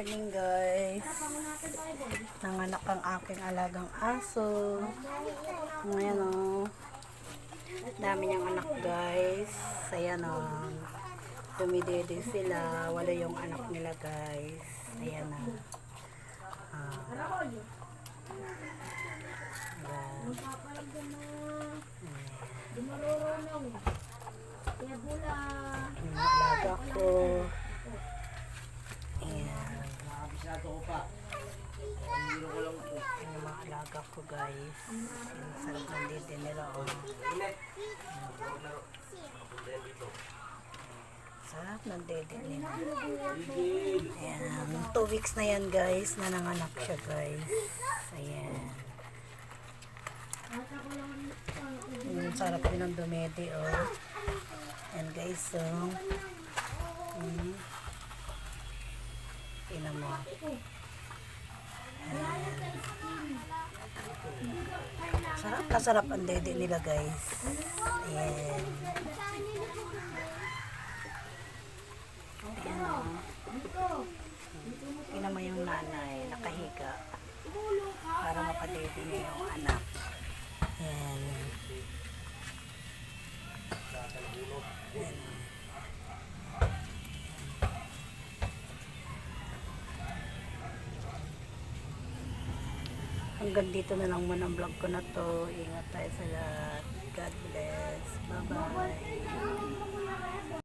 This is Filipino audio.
morning guys nanganak ang aking alagang aso ngayon o oh. dami niyang anak guys ayan o oh. dumidede sila wala yung anak nila guys ayan na ah. ah. ayan. ayan. alaga ko Alaga ko guys. Yung ng dede nila oh. Sarap ng dede nila. Ayan. Two weeks na yan guys. Nananganak siya guys. Ayan. Yung sarap din ng dumede oh. Ayan guys so. Mm. Tingnan mo. Sarap na sarap ang dede nila guys. Ayan. Ayan o. Tingnan mo yung nanay, nakahiga. Para mapadede niya yung anak. Ayan. Ayan. Hanggang dito na lang muna ang vlog ko na to. Ingat tayo sa lahat. God bless. Bye-bye.